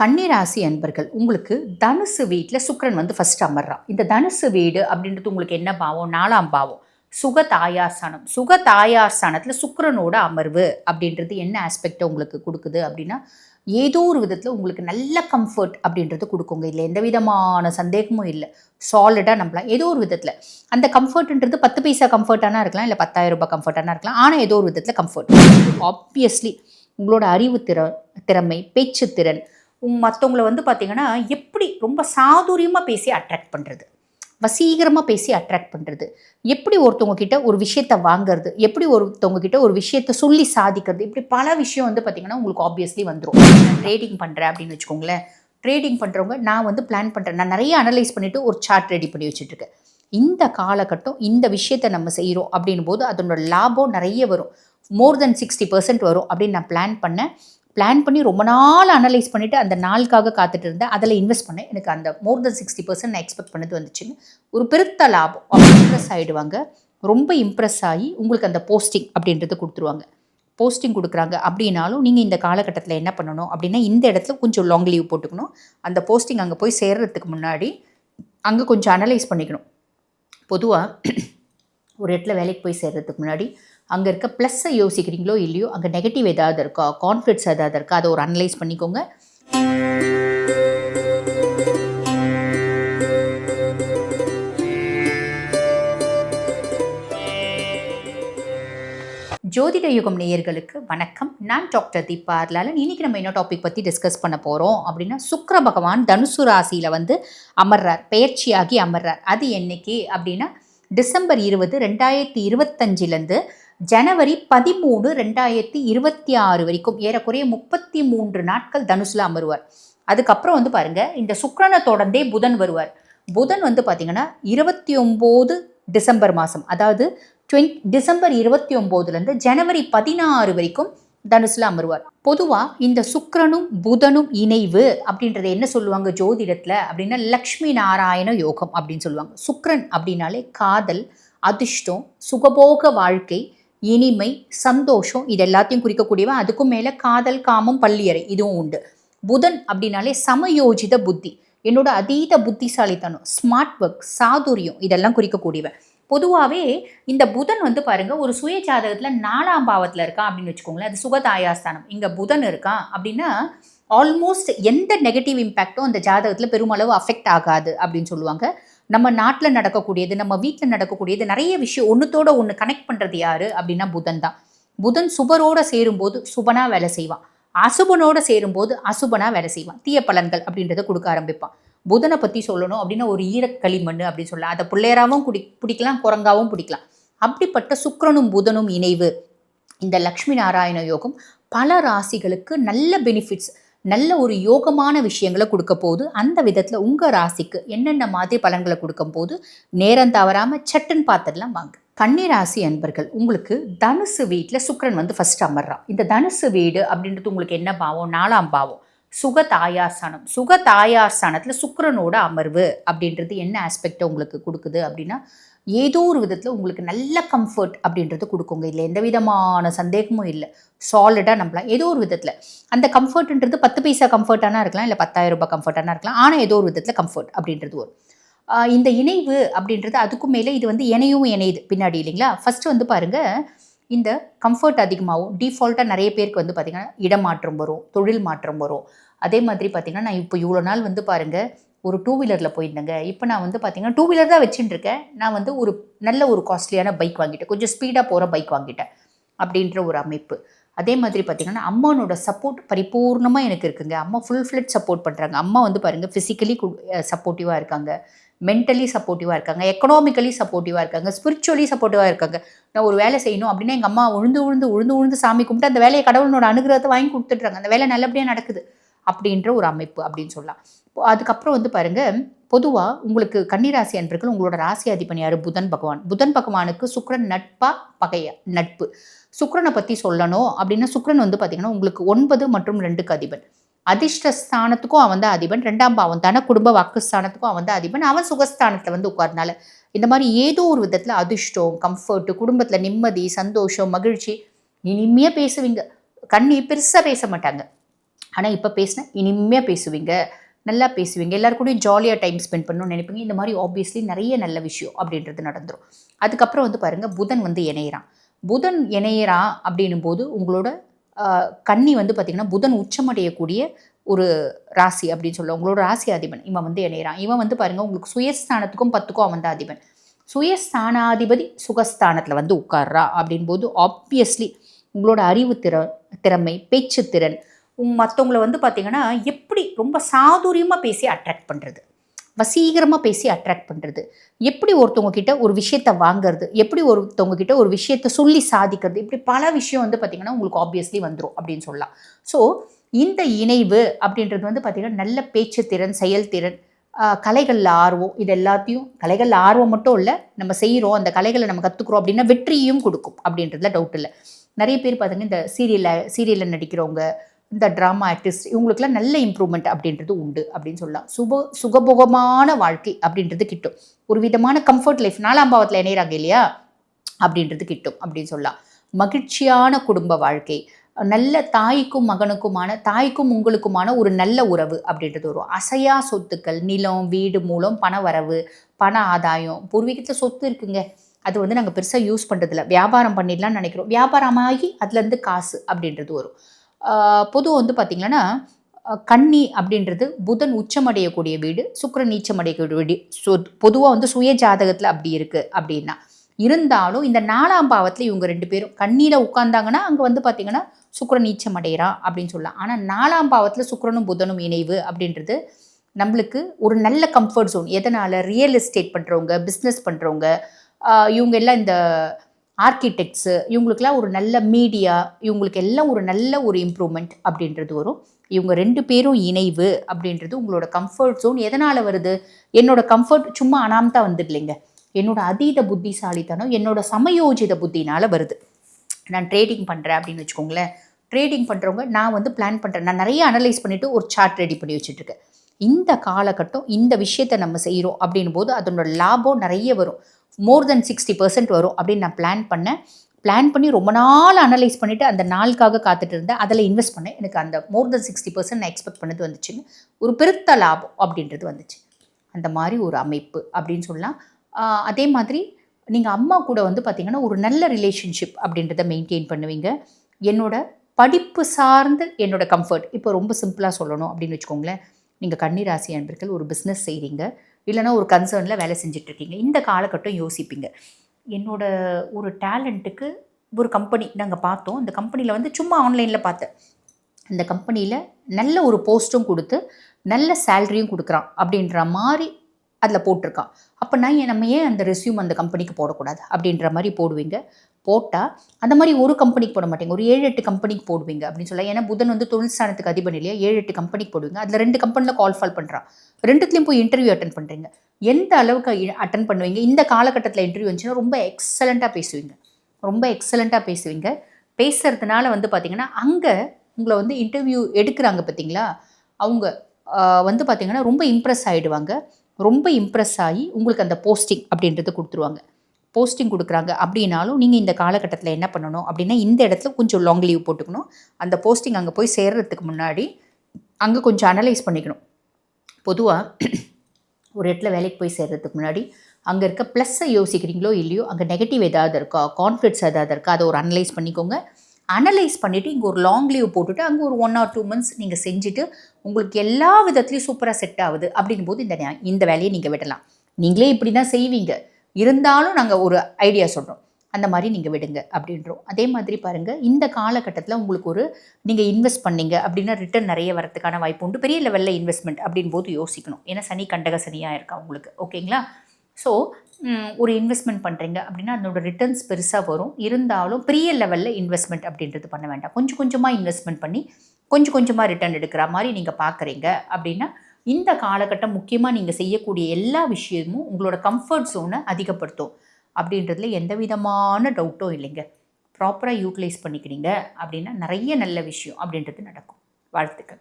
கன்னிராசி அன்பர்கள் உங்களுக்கு தனுசு வீட்டில் சுக்கரன் வந்து ஃபஸ்ட் அமர்றான். இந்த தனுசு வீடு அப்படின்றது உங்களுக்கு என்ன பாவம்? நாலாம் பாவம். சுக தாயார்சானம் சுக தாயார்சானத்தில் சுக்கரனோட அமர்வு அப்படின்றது என்ன ஆஸ்பெக்டை உங்களுக்கு கொடுக்குது அப்படின்னா ஏதோ ஒரு விதத்தில் உங்களுக்கு நல்ல கம்ஃபர்ட் அப்படின்றது கொடுக்குங்க. இல்லை எந்த விதமான சந்தேகமும் இல்லை. சாலிடாக நம்பலாம். ஏதோ ஒரு விதத்தில். அந்த கம்ஃபர்ட்ன்றது பத்து பைசா கம்ஃபர்ட்டானா இருக்கலாம் இல்லை பத்தாயிரம் ரூபாய் கம்ஃபர்ட்டானா இருக்கலாம். ஆனால் ஏதோ ஒரு விதத்தில் கம்ஃபர்ட் ஆப்வியஸ்லி உங்களோட அறிவு திற திறமை பேச்சு திறன் மற்றவங்களை வந்து பார்த்தீங்கன்னா எப்படி ரொம்ப சாதுரியமாக பேசி அட்ராக்ட் பண்ணுறது வசீகரமாக பேசி அட்ராக்ட் பண்ணுறது எப்படி ஒருத்தவங்க கிட்ட ஒரு விஷயத்த வாங்குறது? எப்படி ஒருத்தவங்க கிட்ட ஒரு விஷயத்த சொல்லி சாதிக்கிறது? இப்படி பல விஷயம் வந்து பார்த்திங்கன்னா உங்களுக்கு ஆப்வியஸ்லி வந்துடும் ட்ரேடிங் பண்ணுறேன் அப்படின்னு வச்சுக்கோங்களேன். ட்ரேடிங் பண்ணுறவங்க நான் வந்து பிளான் பண்ணுறேன் நான் நிறைய அனலைஸ் பண்ணிவிட்டு ஒரு சார்ட் ரெடி பண்ணி வச்சுட்ருக்கேன் இந்த காலகட்டம் இந்த விஷயத்தை நம்ம செய்கிறோம் அப்படின் போது அதனோட லாபம் நிறைய வரும். மோர் தென் சிக்ஸ்டி பர்சன்ட் வரும் அப்படின்னு நான் பிளான் பண்ணேன். பிளான் பண்ணி ரொம்ப நாள் அனலைஸ் பண்ணிவிட்டு அந்த நாளுக்காக காத்துட்டு இருந்தேன் அதில் இன்வெஸ்ட் பண்ணேன். எனக்கு அந்த மோர் தென் சிக்ஸ்டி பர்சன்ட் நான் எக்ஸ்பெக்ட் பண்ணது வந்துச்சுன்னு. ஒரு பெருத்த லாபம். இம்ப்ரெஸ் ஆகிடுவாங்க ரொம்ப இம்ப்ரெஸ் ஆகி உங்களுக்கு அந்த போஸ்டிங் அப்படின்றது கொடுத்துருவாங்க. போஸ்டிங் கொடுக்குறாங்க. அப்படின்னாலும் நீங்கள் இந்த காலகட்டத்தில் என்ன பண்ணணும் அப்படின்னா இந்த இடத்துல கொஞ்சம் லாங் லீவ் போட்டுக்கணும். அந்த போஸ்டிங் அங்கே போய் சேர்றதுக்கு முன்னாடி அங்கே கொஞ்சம் அனலைஸ் பண்ணிக்கணும். பொதுவாக ஒரு இடத்துல வேலைக்கு போய் சேர்றதுக்கு முன்னாடி அங்கே இருக்க ப்ளஸ்ஸை யோசிக்கிறீங்களோ இல்லையோ அங்கே நெகட்டிவ் ஏதாவது இருக்கா கான்ஃப்ளிக்ஸ் ஏதாவது இருக்கா அதை ஒரு அனலைஸ் பண்ணிக்கோங்க. ஜோதிட யுகம் நேயர்களுக்கு வணக்கம். நான் டாக்டர் தீபா அர்லாலன். இன்னைக்கு நம்ம என்ன டாபிக் பற்றி டிஸ்கஸ் பண்ண போகிறோம் அப்படின்னா சுக்கர பகவான் தனுசு ராசியில் வந்து அமர்றார் பெயர்ச்சியாகி அமர்றார். அது என்னைக்கு அப்படின்னா டிசம்பர் இருபது ரெண்டாயிரத்தி இருபத்தஞ்சிலேருந்து ஜனவரி பதிமூணு ரெண்டாயிரத்தி இருபத்தி ஆறு வரைக்கும் ஏறக்குறைய முப்பத்தி மூன்று நாட்கள் தனுசில் அமருவார். அதுக்கப்புறம் வந்து பாருங்கள் இந்த சுக்கரனை தொடர்ந்தே புதன் வருவார். புதன் வந்து பார்த்தீங்கன்னா இருபத்தி ஒம்பது டிசம்பர் மாதம் அதாவது டுவெண்ட் டிசம்பர் இருபத்தி ஒம்போதுலேருந்து ஜனவரி பதினாறு வரைக்கும் தனுசில் அமருவார். பொதுவாக இந்த சுக்கரனும் புதனும் இணைவு அப்படின்றத என்ன சொல்லுவாங்க ஜோதிடத்தில் அப்படின்னா லக்ஷ்மி நாராயண யோகம் அப்படின்னு சொல்லுவாங்க. சுக்கரன் அப்படின்னாலே காதல் அதிர்ஷ்டம் சுகபோக வாழ்க்கை இனிமை சந்தோஷம் இது எல்லாத்தையும் குறிக்கக்கூடியவன். அதுக்கும் மேலே காதல் காமம் பள்ளியறை இதுவும் உண்டு. புதன் அப்படின்னாலே சமயோஜித புத்தி. என்னோட அதீத புத்திசாலித்தனம் ஸ்மார்ட் ஒர்க் சாதுரியம் இதெல்லாம் குறிக்கக்கூடியவன். பொதுவாகவே இந்த புதன் வந்து பாருங்க ஒரு சுய ஜாதகத்தில் நாலாம் பாவத்தில் இருக்கான் அப்படின்னு வச்சுக்கோங்களேன். அது சுகதாயாஸ்தானம் இங்கே புதன் இருக்கான் அப்படின்னா ஆல்மோஸ்ட் எந்த நெகட்டிவ் இம்பேக்டும் அந்த ஜாதகத்தில் பெருமளவு அஃபெக்ட் ஆகாது அப்படின்னு சொல்லுவாங்க. நம்ம நாட்டில் நடக்கக்கூடியது நம்ம வீட்டில் நடக்கக்கூடியது நிறைய விஷயம் ஒன்றுத்தோட ஒன்று கனெக்ட் பண்ணுறது யாரு? அப்படின்னா புதன் தான். புதன் சுபரோட சேரும்போது சுபனா வேலை செய்வான். அசுபனோட சேரும்போது அசுபனா வேலை செய்வான். தீய பலன்கள் அப்படின்றத கொடுக்க ஆரம்பிப்பான். புதனை பற்றி சொல்லணும் அப்படின்னா ஒரு ஈரக்களிமண் அப்படின்னு சொல்லலாம். அதை பிள்ளையராகவும் குடி பிடிக்கலாம் குரங்காவும் பிடிக்கலாம். அப்படிப்பட்ட சுக்கரனும் புதனும் இணைவு. இந்த லக்ஷ்மி நாராயண யோகம் பல ராசிகளுக்கு நல்ல பெனிஃபிட்ஸ் நல்ல ஒரு யோகமான விஷயங்களை கொடுக்க போது அந்த விதத்தில் உங்கள் ராசிக்கு என்னென்ன மாதிரி பலன்களை கொடுக்கும் போது நேரம் தவறாமல் சட்டுன்னு பார்த்துடலாம் வாங்க. கன்னி ராசி அன்பர்கள் உங்களுக்கு தனுசு வீட்டில் சுக்கரன் வந்து ஃபஸ்ட் அமர்றான். இந்த தனுசு வீடு அப்படின்றது உங்களுக்கு என்ன பாவம்? நாலாம் பாவம். சுக தாயார்சானம் சுக தாயார்சானத்தில் சுக்கிரனோட அமர்வு அப்படின்றது என்ன ஆஸ்பெக்டை உங்களுக்கு கொடுக்குது அப்படின்னா ஏதோ ஒரு விதத்தில் உங்களுக்கு நல்ல கம்ஃபர்ட் அப்படின்றது கொடுக்குங்க. இல்லை எந்த விதமான சந்தேகமும் இல்லை. சாலிடாக நம்பலாம். ஏதோ ஒரு விதத்தில். அந்த கம்ஃபர்ட்ன்றது பத்து பைசா கம்ஃபர்ட்டானா இருக்கலாம் இல்லை பத்தாயிரம் ரூபாய் கம்ஃபர்ட்டானா இருக்கலாம். ஆனால் ஏதோ ஒரு விதத்தில் கம்ஃபர்ட் அப்படின்றது வரும். இந்த இணைவு அப்படின்றது அதுக்கும் மேலே இது வந்து இணையும் இணையுது பின்னாடி இல்லைங்களா? ஃபஸ்ட்டு வந்து பாருங்கள் இந்த கம்ஃபர்ட் அதிகமாகும். டிஃபால்ட்டாக நிறைய பேருக்கு வந்து பார்த்திங்கன்னா இடமாற்றம் வரும் தொழில் மாற்றம் வரும். அதே மாதிரி பார்த்திங்கன்னா நான் இப்போ இவ்வளோ நாள் வந்து பாருங்கள் ஒரு டூ வீலரில் போயிருந்தேங்க. இப்போ நான் வந்து பார்த்தீங்கன்னா டூ வீலர் தான் வச்சுட்டு இருக்கேன் நான் வந்து ஒரு நல்ல ஒரு காஸ்ட்லியான பைக் வாங்கிட்டேன். கொஞ்சம் ஸ்பீடாக போகிற பைக் வாங்கிட்டேன் அப்படின்ற ஒரு அமைப்பு. அதே மாதிரி பார்த்திங்கன்னா அம்மானோட சப்போர்ட் பரிபூர்ணமாக எனக்கு இருக்குங்க. அம்மா ஃபுல் ஃப்ளட் சப்போர்ட் பண்ணுறாங்க அம்மா வந்து பாருங்கள் ஃபிசிக்கலி சப்போர்ட்டிவாக இருக்காங்க. மென்டலி சப்போர்ட்டிவாக இருக்காங்க. எக்கனாமிக்கலி சப்போர்ட்டிவாக இருக்காங்க. ஸ்பிரிச்சுவலி சப்போர்ட்டிவாக இருக்காங்க. நான் ஒரு வேலை செய்யணும் அப்படின்னா எங்கள் அம்மா உழுந்து உழுந்து உழுந்து உழுந்து சாமி கும்பிட்டு அந்த வேலையை கடவுளோட அனுகிரகத்தை வாங்கி கொடுத்துட்றாங்க. அந்த வேலை நல்லபடியாக நடக்குது. அப்படின்ற ஒரு அமைப்பு அப்படின்னு சொல்லலாம். இப்போ அதுக்கப்புறம் வந்து பாருங்கள் பொதுவாக உங்களுக்கு கன்னிராசி அன்பர்கள் உங்களோட ராசி அதிபன் யார்? புதன் பகவான். புதன் பகவானுக்கு சுக்கரன் நட்பா பகைய நட்பு. சுக்கரனை பற்றி சொல்லணும் அப்படின்னா சுக்கரன் வந்து பார்த்திங்கன்னா உங்களுக்கு ஒன்பது மற்றும் ரெண்டுக்கு அதிபன். அதிர்ஷ்டஸ்தானத்துக்கும் அவன் தான் அதிபன். ரெண்டாம் பாவம் தன குடும்ப வாக்குஸ்தானத்துக்கும் அவன் தான் அதிபன். அவன் சுகஸ்தானத்தில் வந்து உட்கார்னால இந்த மாதிரி ஏதோ ஒரு விதத்தில் அதிர்ஷ்டம் கம்ஃபர்ட் குடும்பத்தில் நிம்மதி சந்தோஷம் மகிழ்ச்சி இனிமையாக பேசுவீங்க. கண்ணி பெருசாக பேச மாட்டாங்க. ஆனால் இப்போ பேசினா இனிமையாக பேசுவீங்க நல்லா பேசுவீங்க எல்லாரு கூடயும் ஜாலியாக டைம் ஸ்பெண்ட் பண்ணணும்னு நினைப்பீங்க. இந்த மாதிரி ஆப்வியஸ்லி நிறைய நல்ல விஷயம் அப்படின்றது நடந்துரும். அதுக்கப்புறம் வந்து பாருங்கள் புதன் வந்து இணையிறான். புதன் இணையிறான் அப்படின்னும் போது உங்களோட கன்னி வந்து பார்த்திங்கன்னா புதன் உச்சமடையக்கூடிய ஒரு ராசி அப்படின்னு சொல்லுவோம். உங்களோட ராசி அதிபன் இவன் வந்து இணையிறான். இவன் வந்து பாருங்கள் உங்களுக்கு சுயஸ்தானத்துக்கும் பத்துக்கும் அவன் தான் அதிபன். சுயஸ்தானாதிபதி சுகஸ்தானத்தில் வந்து உட்கார்றா அப்படின் போது ஆப்வியஸ்லி உங்களோட அறிவு திற திறமை பேச்சு திறன் மற்றவங்கள வந்து பார்த்தீங்கன்னா எப்படி ரொம்ப சாதுரியமாக பேசி அட்ராக்ட் பண்ணுறது வசீகரமாக பேசி அட்ராக்ட் பண்ணுறது எப்படி ஒருத்தவங்க கிட்ட ஒரு விஷயத்தை வாங்குறது? எப்படி ஒருத்தவங்க கிட்ட ஒரு விஷயத்தை சொல்லி சாதிக்கிறது? இப்படி பல விஷயம் வந்து பார்த்திங்கன்னா உங்களுக்கு ஆப்வியஸ்லி வந்துடும் அப்படின்னு சொல்லலாம். ஸோ இந்த இணைவு அப்படின்றது வந்து பார்த்திங்கன்னா நல்ல பேச்சு திறன் செயல்திறன் கலைகளில் ஆர்வம் இது எல்லாத்தையும் கலைகளில் ஆர்வம் மட்டும் இல்லை நம்ம செய்கிறோம் அந்த கலைகளை நம்ம கற்றுக்குறோம் அப்படின்னா வெற்றியும் கொடுக்கும் அப்படின்றதுல டவுட் இல்லை. நிறைய பேர் பார்த்தீங்கன்னா இந்த சீரியலில் சீரியலில் நடிக்கிறவங்க இந்த ட்ராமா ஆர்டிஸ்ட் இவங்களுக்குலாம் நல்ல இம்ப்ரூவ்மெண்ட் அப்படின்றது உண்டு அப்படின்னு சொல்லலாம். சுப சுகபோகமான வாழ்க்கை அப்படின்றது கிட்டும். ஒரு விதமான கம்ஃபர்ட் லைஃப் நாலாம் பாவத்தில் இணையிறாங்க இல்லையா? அப்படின்றது கிட்டும் அப்படின்னு சொல்லலாம். மகிழ்ச்சியான குடும்ப வாழ்க்கை நல்ல தாய்க்கும் மகனுக்குமான தாய்க்கும் உங்களுக்குமான ஒரு நல்ல உறவு அப்படின்றது வரும். அசையா சொத்துக்கள் நிலம் வீடு மூலம் பண வரவு பண ஆதாயம் பூர்வீகத்தில் சொத்து இருக்குங்க. அது வந்து நாங்கள் பெருசாக யூஸ் பண்ணுறதில்ல வியாபாரம் பண்ணிடலாம்னு நினைக்கிறோம். வியாபாரமாகி அதுலேருந்து காசு அப்படின்றது வரும். பொதுவாக வந்து பார்த்திங்கன்னா கன்னி அப்படின்றது புதன் உச்சமடையக்கூடிய வீடு சுக்கிரன் நீச்சமடையக்கூடிய வீடு. ஸோ பொதுவாக வந்து சுய ஜாதகத்தில் அப்படி இருக்குது அப்படின்னா. இருந்தாலும் இந்த நாலாம் பாவத்தில் இவங்க ரெண்டு பேரும் கண்ணியில் உட்கார்ந்தாங்கன்னா அங்கே வந்து பார்த்திங்கன்னா சுக்கிரன் நீச்சம் அடைகிறான் அப்படின்னு சொல்லலாம். ஆனால் நாலாம் பாவத்தில் சுக்கரனும் புதனும் இணைவு அப்படின்றது நம்மளுக்கு ஒரு நல்ல கம்ஃபர்ட் ஜோன் எதனால்? ரியல் எஸ்டேட் பண்ணுறவங்க பிஸ்னஸ் பண்ணுறவங்க இவங்க எல்லாம் இந்த ஆர்கிடெக்ட்ஸு இவங்களுக்கெல்லாம் ஒரு நல்ல மீடியா இவங்களுக்கு எல்லாம் ஒரு நல்ல ஒரு இம்ப்ரூவ்மெண்ட் அப்படின்றது வரும். இவங்க ரெண்டு பேரும் இணைவு அப்படின்றது உங்களோட கம்ஃபர்ட் ஜோன் எதனால் வருது? என்னோட கம்ஃபர்ட் சும்மா அனாமத்தா வந்துடலைங்க. என்னோட அதீத புத்திசாலித்தனம் என்னோட சமயோஜித புத்தினால் வருது. நான் ட்ரேடிங் பண்ணுறேன் அப்படின்னு வச்சுக்கோங்களேன். ட்ரேடிங் பண்ணுறவங்க நான் வந்து பிளான் பண்ணுறேன் நான் நிறைய அனலைஸ் பண்ணிவிட்டு ஒரு சார்ட் ரெடி பண்ணி வச்சுட்ருக்கேன் இந்த காலகட்டம் இந்த விஷயத்தை நம்ம செய்கிறோம் அப்படின் போது அதனோட லாபம் நிறைய வரும். மோர் தென் சிக்ஸ்டி பர்சன்ட் வரும் அப்படின்னு நான் பிளான் பண்ணேன். பிளான் பண்ணி ரொம்ப நாள் அனலைஸ் பண்ணிவிட்டு அந்த நாளுக்காக காத்துட்டு இருந்தேன். அதில் இன்வெஸ்ட் பண்ணேன். எனக்கு அந்த மோர் தென் சிக்ஸ்டி பர்சன்ட் நான் எக்ஸ்பெக்ட் பண்ணது வந்துச்சுன்னு ஒரு பெருத்த லாபம் அப்படின்றது வந்துச்சு. அந்த மாதிரி ஒரு அமைப்பு அப்படின்னு சொல்லலாம். அதே மாதிரி நீங்கள் அம்மா கூட வந்து பார்த்தீங்கன்னா ஒரு நல்ல ரிலேஷன்ஷிப் அப்படின்றத மெயின்டைன் பண்ணுவீங்க. என்னோட படிப்பு சார்ந்து என்னோட கம்ஃபர்ட் இப்போ ரொம்ப சிம்பிளாக சொல்லணும் அப்படின்னு வச்சுக்கோங்களேன். நீங்கள் கண்ணீராசி அன்பர்கள் ஒரு பிஸ்னஸ் செய்கிறீங்க இல்லைன்னா ஒரு கன்சர்னில் வேலை செஞ்சிட்ருக்கீங்க. இந்த காலகட்டம் யோசிப்பீங்க. என்னோட ஒரு டேலண்ட்டுக்கு ஒரு கம்பெனி நாங்கள் பார்த்தோம். இந்த கம்பெனியில் வந்து சும்மா ஆன்லைனில் பார்த்தேன். இந்த கம்பெனியில் நல்ல ஒரு போஸ்ட்டும் கொடுத்து நல்ல சேலரியும் கொடுக்குறான் அப்படின்ற மாதிரி அதில் போட்டிருக்கான். அப்போ நான் ஏன் நம்ம ஏன் அந்த ரெஸ்யூம் அந்த கம்பெனிக்கு போடக்கூடாது? அப்படின்ற மாதிரி போடுவீங்க. போட்டால் அந்த மாதிரி ஒரு கம்பெனிக்கு போட மாட்டீங்க. ஒரு ஏழு எட்டு கம்பெனிக்கு போடுவீங்க அப்படின்னு சொல்லலாம். ஏன்னா புதன் வந்து தொழில் ஸ்தானத்துக்கு அதிபன் இல்லையா? ஏழு எட்டு கம்பெனிக்கு போடுவீங்க. அதில் ரெண்டு கம்பெனியில் கால் ஃபால் பண்ணுறான் ரெண்டுத்துலேயும் போய் இன்டர்வியூ அட்டன் பண்ணுறீங்க எந்த அளவுக்கு அட்டன் பண்ணுவீங்க? இந்த காலகட்டத்தில் இன்டர்வியூ வந்துச்சுன்னா ரொம்ப எக்ஸலண்ட்டாக பேசுவீங்க. ரொம்ப எக்ஸலண்ட்டாக பேசுவீங்க. பேசுறதுனால வந்து பார்த்தீங்கன்னா அங்கே உங்களை வந்து இன்டர்வியூ எடுக்கிறாங்க பார்த்தீங்களா அவங்க வந்து பார்த்தீங்கன்னா ரொம்ப இம்ப்ரெஸ் ஆகிடுவாங்க ரொம்ப இம்ப்ரெஸ் ஆகி உங்களுக்கு அந்த போஸ்டிங் அப்படின்றது கொடுத்துருவாங்க. போஸ்டிங் கொடுக்குறாங்க அப்படின்னாலும் நீங்கள் இந்த காலகட்டத்தில் என்ன பண்ணணும் அப்படின்னா இந்த இடத்துல கொஞ்சம் லாங் லீவ் போட்டுக்கணும். அந்த போஸ்டிங் அங்கே போய் சேர்றதுக்கு முன்னாடி அங்கே கொஞ்சம் அனலைஸ் பண்ணிக்கணும். பொதுவாக ஒரு இடத்துல வேலைக்கு போய் சேர்றதுக்கு முன்னாடி அங்கே இருக்க ப்ளஸ்ஸை யோசிக்கிறீங்களோ இல்லையோ அங்கே நெகட்டிவ் ஏதாவது இருக்கா கான்ஃப்ளிக்ஸ் ஏதாவது இருக்கா அதை ஒரு அனலைஸ் பண்ணிக்கோங்க. அனலைஸ் பண்ணிவிட்டு இங்கே ஒரு லாங் லீவ் போட்டுட்டு அங்கே ஒரு ஒன் ஆர் டூ மந்த்ஸ் நீங்கள் செஞ்சுட்டு உங்களுக்கு எல்லா விதத்துலேயும் சூப்பராக செட் ஆகுது அப்படின் போது இந்த இந்த வேலையை நீங்கள் விடலாம். நீங்களே இப்படி தான் செய்வீங்க. இருந்தாலும் நாங்கள் ஒரு ஐடியா சொல்கிறோம் அந்த மாதிரி நீங்கள் விடுங்க அப்படின்றோம். அதே மாதிரி பாருங்கள் இந்த காலகட்டத்தில் உங்களுக்கு ஒரு நீங்கள் இன்வெஸ்ட் பண்ணீங்க அப்படின்னா ரிட்டர்ன் நிறைய வரதுக்கான வாய்ப்பு உண்டு. பெரிய லெவலில் இன்வெஸ்ட்மெண்ட் அப்படின் போது யோசிக்கணும். ஏன்னா சனி கண்டக சனியாக இருக்கா உங்களுக்கு? ஓகேங்களா ஸோ ஒரு இன்வெஸ்ட்மெண்ட் பண்ணுறீங்க அப்படின்னா அதனோட ரிட்டர்ன்ஸ் பெருசாக வரும். இருந்தாலும் பெரிய லெவலில் இன்வெஸ்ட்மெண்ட் அப்படின்றது பண்ண வேண்டாம். கொஞ்சம் கொஞ்சமாக இன்வெஸ்ட்மெண்ட் பண்ணி கொஞ்சம் கொஞ்சமாக ரிட்டர்ன் எடுக்கிற மாதிரி நீங்கள் பார்க்குறீங்க அப்படின்னா இந்த காலகட்டம் முக்கியமாக நீங்கள் செய்யக்கூடிய எல்லா விஷயமும் உங்களோட கம்ஃபர்ட் ஜோனை அதிகப்படுத்தும். அப்படின்றதுல எந்த விதமான டவுட்டும் இல்லைங்க. ப்ராப்பராக யூட்டிலைஸ் பண்ணிக்கிறீங்க அப்படின்னா நிறைய நல்ல விஷயம் அப்படின்றது நடக்கும். வாழ்த்துக்கள்.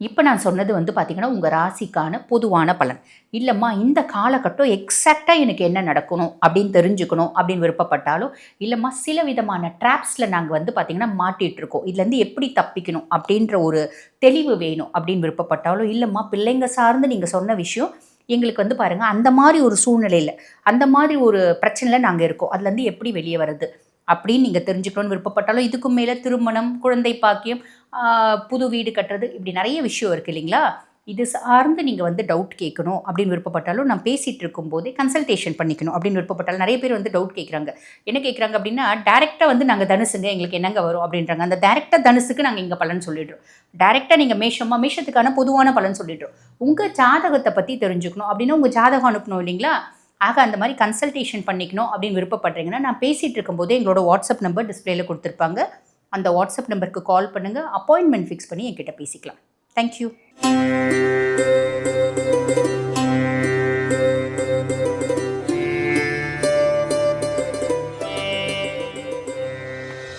இப்போ நான் சொன்னது வந்து பார்த்தீங்கன்னா உங்கள் ராசிக்கான பொதுவான பலன். இல்லைம்மா இந்த காலகட்டம் எக்ஸாக்டாக எனக்கு என்ன நடக்கணும் அப்படின்னு தெரிஞ்சுக்கணும் அப்படின்னு விருப்பப்பட்டாலும் இல்லைம்மா சில விதமான ட்ராப்ஸில் நாங்கள் வந்து பார்த்திங்கன்னா மாட்டிகிட்டு இருக்கோம். இதுலேருந்து எப்படி தப்பிக்கணும் அப்படின்ற ஒரு தெளிவு வேணும் அப்படின்னு விருப்பப்பட்டாலும் இல்லைம்மா பிள்ளைங்க சார்ந்து நீங்கள் சொன்ன விஷயம் எங்களுக்கு வந்து பாருங்கள் அந்த மாதிரி ஒரு சூழ்நிலையில் அந்த மாதிரி ஒரு பிரச்சனையில் நாங்கள் இருக்கோம். அதுலேருந்து எப்படி வெளியே வருது அப்படின்னு நீங்கள் தெரிஞ்சுக்கணும்னு விருப்பப்பட்டாலும் இதுக்கு மேலே திருமணம் குழந்தை பாக்கியம் புது வீடு கட்டுறது இப்படி நிறைய விஷயம் இருக்குது இல்லைங்களா? இது சார்ந்து நீங்கள் வந்து டவுட் கேட்கணும் அப்படின்னு விருப்பப்பட்டாலும் நான் பேசிகிட்டு இருக்கும்போதே கன்சல்டேஷன் பண்ணிக்கணும் அப்படின்னு விருப்பப்பட்டாலும் நிறைய பேர் வந்து டவுட் கேட்குறாங்க. என்ன கேட்குறாங்க அப்படின்னா டேரெக்டாக வந்து நாங்கள் தனுசுங்க எங்களுக்கு என்னங்க வரும் அப்படின்றாங்க. அந்த டேரெக்டாக தனுசுக்கு நாங்கள் இங்கே பலன் சொல்லிடுறோம். டேரெக்டாக நீங்கள் மேஷமாக மேஷத்துக்கான பொதுவான பலன் சொல்லிடுறோம். உங்கள் ஜாதகத்தை பற்றி தெரிஞ்சுக்கணும் அப்படின்னா உங்கள் ஜாதகம் அனுப்பணும் இல்லைங்களா? ஆக அந்த மாதிரி கன்சல்டேஷன் பண்ணிக்கணும் அப்படின்னு விருப்பப்படுறீங்கன்னா நான் பேசிகிட்டு இருக்கும்போதே எங்களோட வாட்ஸ்அப் நம்பர் டிஸ்பிளேல கொடுத்துருப்பாங்க. அந்த வாட்ஸ்அப் நம்பருக்கு கால் பண்ணுங்கள் அப்பாயின்மெண்ட் ஃபிக்ஸ் பண்ணி என்கிட்ட பேசிக்கலாம். தேங்க்யூ